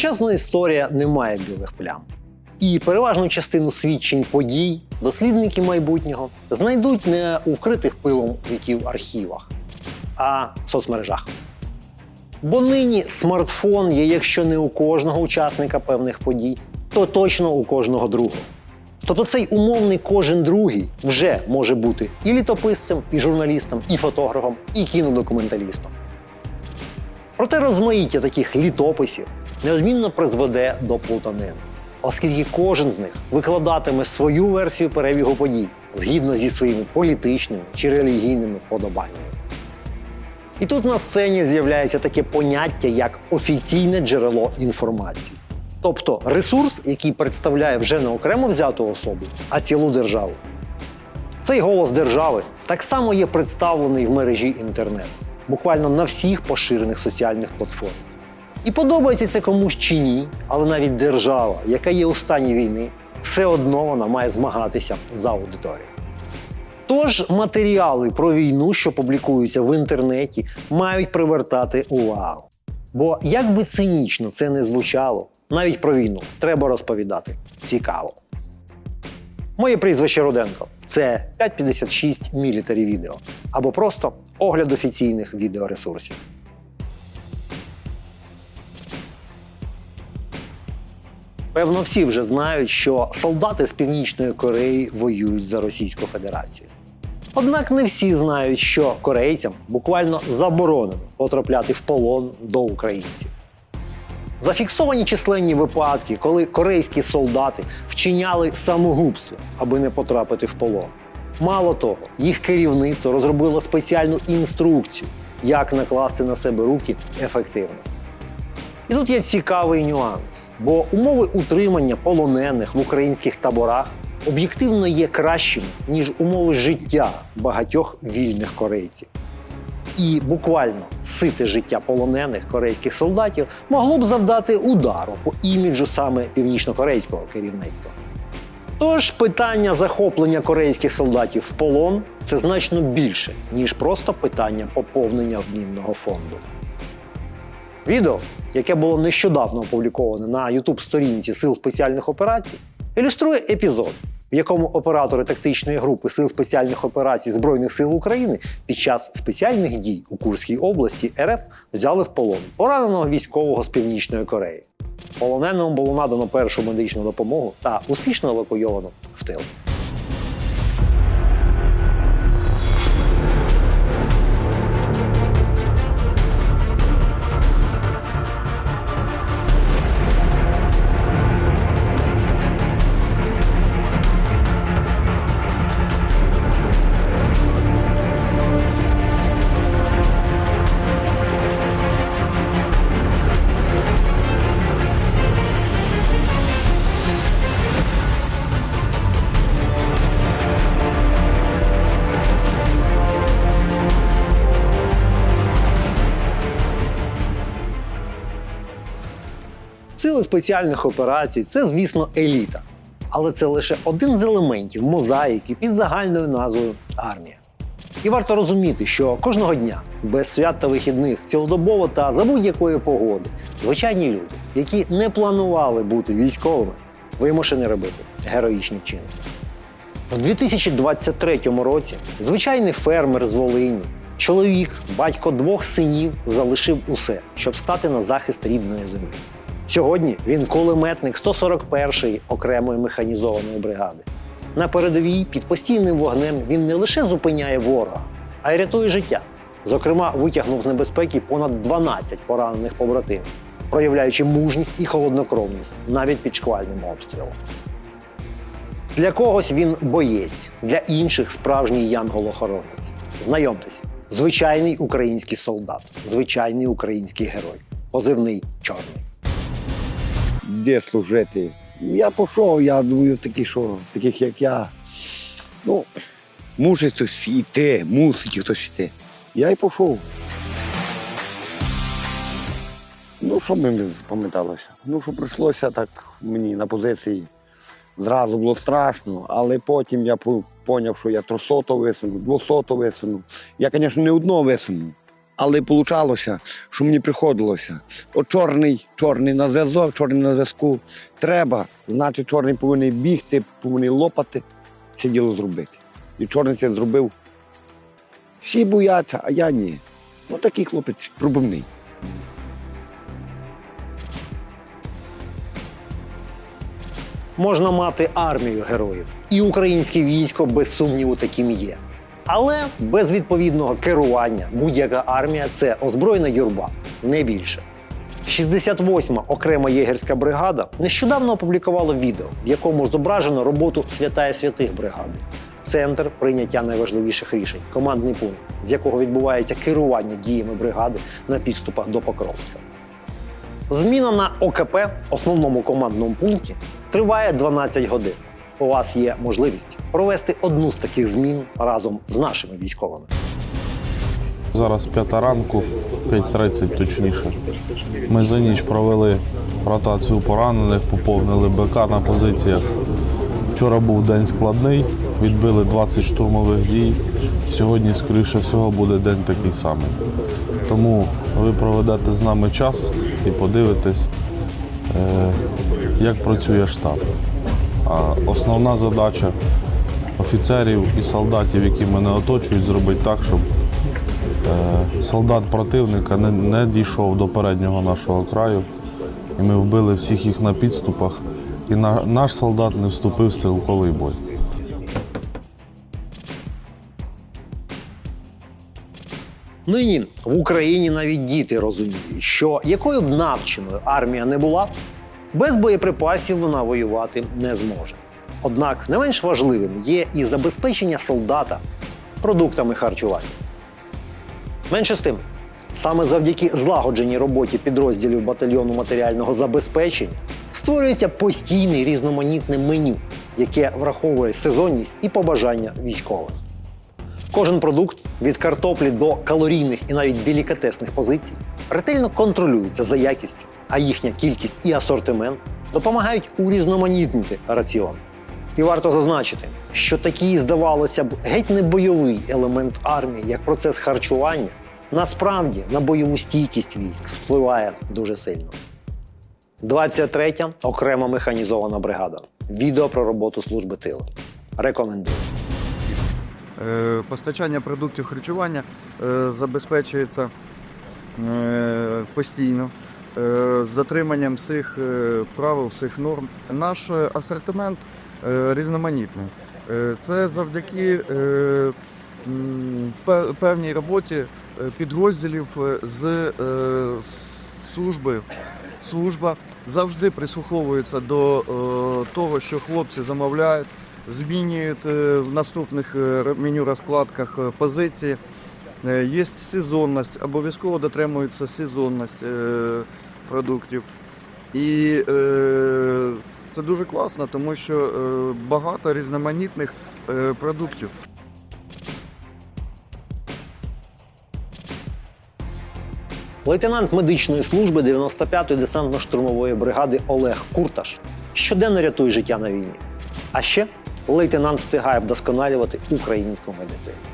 Сучасна історія не має білих плям. І переважну частину свідчень подій дослідники майбутнього знайдуть не у вкритих пилом віків архівах, а в соцмережах. Бо нині смартфон є, якщо не у кожного учасника певних подій, то точно у кожного другого. Тобто цей умовний кожен другий вже може бути і літописцем, і журналістом, і фотографом, і кінодокументалістом. Проте розмаїття таких літописів неодмінно призведе до плутанин, оскільки кожен з них викладатиме свою версію перебігу подій згідно зі своїми політичними чи релігійними вподобаннями. І тут на сцені з'являється таке поняття, як офіційне джерело інформації. Тобто ресурс, який представляє вже не окремо взяту особу, а цілу державу. Цей голос держави так само є представлений в мережі інтернет, буквально на всіх поширених соціальних платформах. І подобається це комусь чи ні, але навіть держава, яка є у стані війни, все одно вона має змагатися за аудиторію. Тож матеріали про війну, що публікуються в інтернеті, мають привертати увагу. Бо як би цинічно це не звучало, навіть про війну треба розповідати цікаво. Моє прізвище Руденко це 556 мілітарі відео або просто огляд офіційних відеоресурсів. Певно, всі вже знають, що солдати з Північної Кореї воюють за Російську Федерацію. Однак не всі знають, що корейцям буквально заборонено потрапляти в полон до українців. Зафіксовані численні випадки, коли корейські солдати вчиняли самогубство, аби не потрапити в полон. Мало того, їх керівництво розробило спеціальну інструкцію, як накласти на себе руки ефективно. І тут є цікавий нюанс, бо умови утримання полонених в українських таборах об'єктивно є кращими, ніж умови життя багатьох вільних корейців. І буквально сите життя полонених корейських солдатів могло б завдати удару по іміджу саме північнокорейського керівництва. Тож питання захоплення корейських солдатів в полон це значно більше, ніж просто питання поповнення обмінного фонду. Відео, яке було нещодавно опубліковане на youtube сторінці Сил спеціальних операцій, ілюструє епізод, в якому оператори тактичної групи Сил спеціальних операцій Збройних сил України під час спеціальних дій у Курській області РФ взяли в полон пораненого військового з Північної Кореї. Полоненому було надано першу медичну допомогу та успішно евакуйовано в тил. Сили спеціальних операцій це, звісно, еліта. Але це лише один з елементів мозаїки під загальною назвою армія. І варто розуміти, що кожного дня, без свят та вихідних, цілодобово та за будь-якої погоди, звичайні люди, які не планували бути військовими, вимушені робити героїчні вчинки. В 2023 році звичайний фермер з Волині, чоловік, батько двох синів, залишив усе, щоб стати на захист рідної землі. Сьогодні він кулеметник 141-ї окремої механізованої бригади. На передовій під постійним вогнем він не лише зупиняє ворога, а й рятує життя. Зокрема, витягнув з небезпеки понад 12 поранених побратимів, проявляючи мужність і холоднокровність навіть під шквальним обстрілом. Для когось він боєць, для інших справжній янгол-охоронець. Знайомтесь, звичайний український солдат, звичайний український герой, позивний чорний. Де служити. Я пішов, я думаю, такі, що, таких як я. Ну, мусить хтось йти, мусить хтось йти. Я й пішов. Ну, що мені запам'яталося? Ну, що прийшлося так мені на позиції. Зразу було страшно, але потім я зрозумів, що я трьохсоту висунув, двохсоту висунув. Я, звісно, не одного висунув, Але вийшло, що мені приходилося. От чорний, чорний на зв'язок, чорний на зв'язку. Треба, значить, чорний повинен бігти, повинен лопати, це діло зробити. І чорний це зробив. Всі бояться, а я ні. Ну такий хлопець пробивний. Можна мати армію героїв, і українське військо без сумніву таким є. Але без відповідного керування будь-яка армія це озброєна юрба, не більше. 68-ма окрема єгерська бригада нещодавно опублікувала відео, в якому зображено роботу святая святих бригади. Центр прийняття найважливіших рішень, командний пункт, з якого відбувається керування діями бригади на підступах до Покровська. Зміна на ОКП, основному командному пункті, триває 12 годин. У вас є можливість провести одну з таких змін разом з нашими військовими. Зараз п'ята ранку, 5.30 точніше. Ми за ніч провели ротацію поранених, поповнили БК на позиціях. Вчора був день складний, відбили 20 штурмових дій. Сьогодні, скоріше всього, буде день такий самий. Тому ви проведете з нами час і подивитесь, е, як працює штаб. А основна задача офіцерів і солдатів, які мене оточують, зробити так, щоб Е, солдат противника не, не дійшов до переднього нашого краю, і ми вбили всіх їх на підступах, і на, наш солдат не вступив в стрілковий бой. Нині в Україні навіть діти розуміють, що якою б навченою армія не була, без боєприпасів вона воювати не зможе. Однак не менш важливим є і забезпечення солдата продуктами харчування. Менше з тим, саме завдяки злагодженій роботі підрозділів батальйону матеріального забезпечення створюється постійне різноманітне меню, яке враховує сезонність і побажання військових. Кожен продукт від картоплі до калорійних і навіть делікатесних позицій ретельно контролюється за якістю, а їхня кількість і асортимент допомагають урізноманітнити раціон. І варто зазначити, що такий, здавалося б, геть не бойовий елемент армії, як процес харчування, насправді на бойову стійкість військ впливає дуже сильно. 23-я окрема механізована бригада. Відео про роботу служби тилу. Рекомендую. Е, Постачання продуктів харчування е, забезпечується е, постійно з дотриманням всіх е, правил, всіх норм. Наш е, асортимент е, різноманітний. Е, Це завдяки е, певній роботі е, підрозділів е, з е, служби. Служба завжди прислуховується до е, того, що хлопці замовляють змінюють е, в наступних е, меню розкладках е, позиції. Е, Є сезонність, обов'язково дотримується сезонність е, продуктів. І е, це дуже класно, тому що багато різноманітних продуктів. Лейтенант медичної служби 95-ї десантно-штурмової бригади Олег Курташ щоденно рятує життя на війні. А ще лейтенант встигає вдосконалювати українську медицину.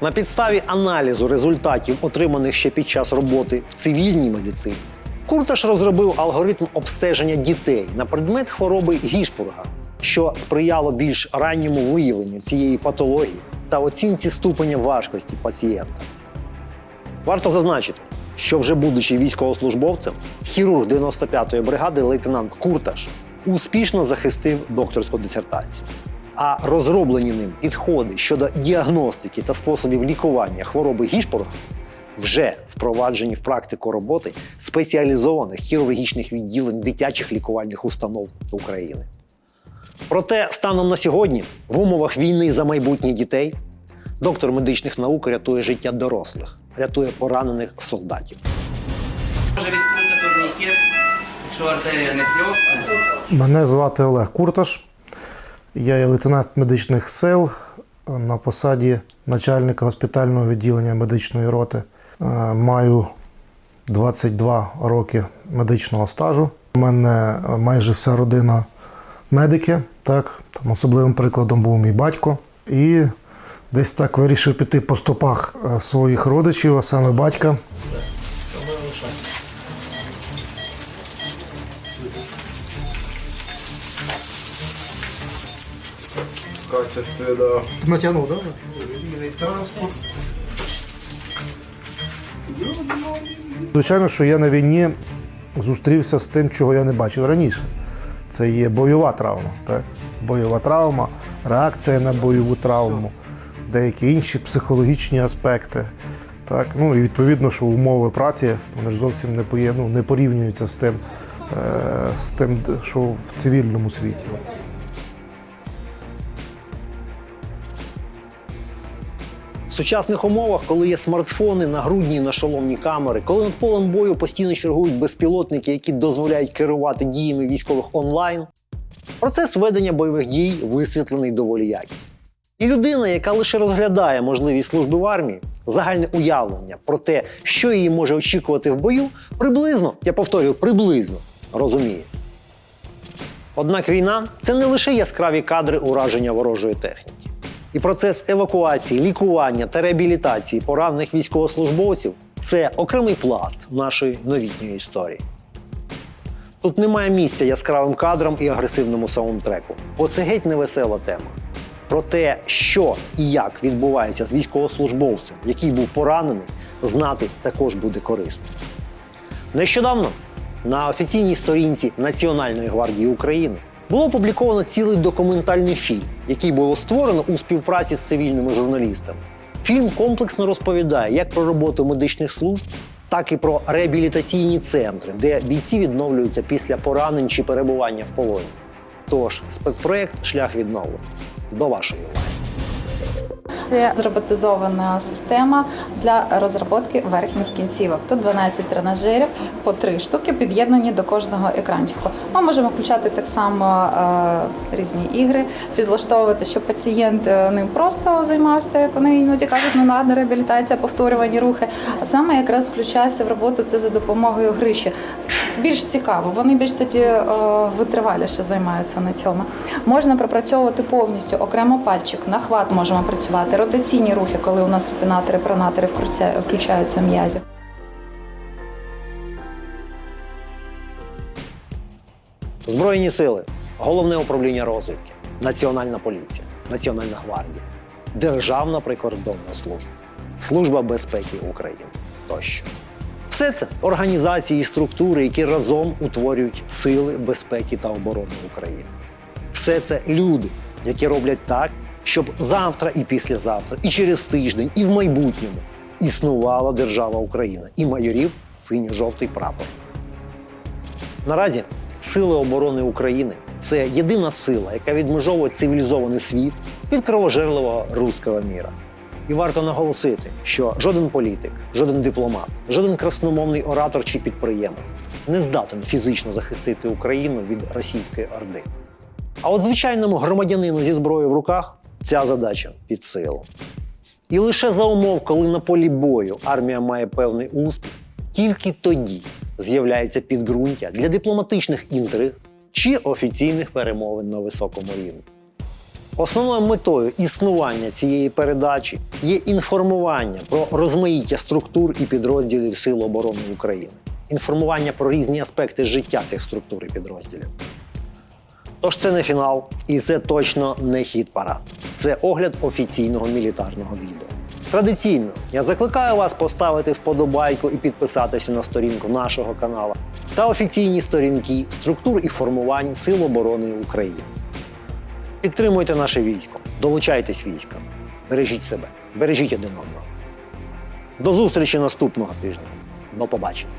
На підставі аналізу результатів, отриманих ще під час роботи в цивільній медицині, Курташ розробив алгоритм обстеження дітей на предмет хвороби Гішпурга, що сприяло більш ранньому виявленню цієї патології та оцінці ступеня важкості пацієнта. Варто зазначити, що вже будучи військовослужбовцем, хірург 95-ї бригади лейтенант Курташ успішно захистив докторську дисертацію. А розроблені ним підходи щодо діагностики та способів лікування хвороби Гішпорга вже впроваджені в практику роботи спеціалізованих хірургічних відділень дитячих лікувальних установ України. Проте станом на сьогодні, в умовах війни за майбутнє дітей, доктор медичних наук рятує життя дорослих, рятує поранених солдатів. Мене звати Олег Курташ. Я є лейтенант медичних сил на посаді начальника госпітального відділення медичної роти. Е, Маю 22 роки медичного стажу. У мене майже вся родина медики. Так? Там особливим прикладом був мій батько. І Десь так вирішив піти по стопах е, своїх родичів, а саме батька. Натягнув, так? транспорт. Звичайно, що я на війні зустрівся з тим, чого я не бачив раніше. Це є бойова травма. Так? Бойова травма, реакція на бойову травму, деякі інші психологічні аспекти. Так? Ну, і відповідно, що умови праці вони ж зовсім не, поє- ну, не порівнюються з тим, е, з тим, що в цивільному світі. Сучасних умовах, коли є смартфони, нагрудні і нашоломні камери, коли над полем бою постійно чергують безпілотники, які дозволяють керувати діями військових онлайн, процес ведення бойових дій висвітлений доволі якісно. І людина, яка лише розглядає можливість служби в армії, загальне уявлення про те, що її може очікувати в бою, приблизно, я повторюю, приблизно розуміє. Однак війна це не лише яскраві кадри ураження ворожої техніки. І процес евакуації, лікування та реабілітації поранених військовослужбовців це окремий пласт нашої новітньої історії. Тут немає місця яскравим кадрам і агресивному саундтреку, бо це геть невесела тема. Про те, що і як відбувається з військовослужбовцем, який був поранений, знати також буде корисно. Нещодавно на офіційній сторінці Національної гвардії України було опубліковано цілий документальний фільм, який було створено у співпраці з цивільними журналістами. Фільм комплексно розповідає як про роботу медичних служб, так і про реабілітаційні центри, де бійці відновлюються після поранень чи перебування в полоні. Тож, спецпроект Шлях відновлення. До вашої уваги. Це зроботизована система для розробки верхніх кінцівок. Тут 12 тренажерів по 3 штуки під'єднані до кожного екранчику. Ми можемо включати так само е, різні ігри, підлаштовувати, щоб пацієнт е, ним просто займався, як вони іноді кажуть, ненадна реабілітація, повторювані рухи. А саме якраз включався в роботу це за допомогою гриші. Більш цікаво, вони більш тоді е, витриваліше займаються на цьому. Можна пропрацьовувати повністю окремо пальчик, на хват можемо працювати, ротаційні рухи, коли у нас супінатори, пронатори включаються м'язі. Збройні сили, головне управління розвідки, Національна поліція, Національна гвардія, Державна прикордонна служба, Служба безпеки України тощо. Все це організації і структури, які разом утворюють сили безпеки та оборони України. Все це люди, які роблять так, щоб завтра і післязавтра, і через тиждень, і в майбутньому існувала держава Україна і майорів синьо-жовтий прапор. Наразі Сили оборони України це єдина сила, яка відмежовує цивілізований світ від кровожерливого руського міра. І варто наголосити, що жоден політик, жоден дипломат, жоден красномовний оратор чи підприємець не здатен фізично захистити Україну від російської орди. А от звичайному громадянину зі зброєю в руках ця задача під силу. І лише за умов, коли на полі бою армія має певний успіх, тільки тоді з'являється підґрунтя для дипломатичних інтриг чи офіційних перемовин на високому рівні. Основною метою існування цієї передачі є інформування про розмаїття структур і підрозділів Сил оборони України, інформування про різні аспекти життя цих структур і підрозділів. Тож це не фінал, і це точно не хід парад. Це огляд офіційного мілітарного відео. Традиційно я закликаю вас поставити вподобайку і підписатися на сторінку нашого каналу та офіційні сторінки структур і формувань Сил оборони України. Підтримуйте наше військо, долучайтесь військом, бережіть себе, бережіть один одного. До зустрічі наступного тижня. До побачення.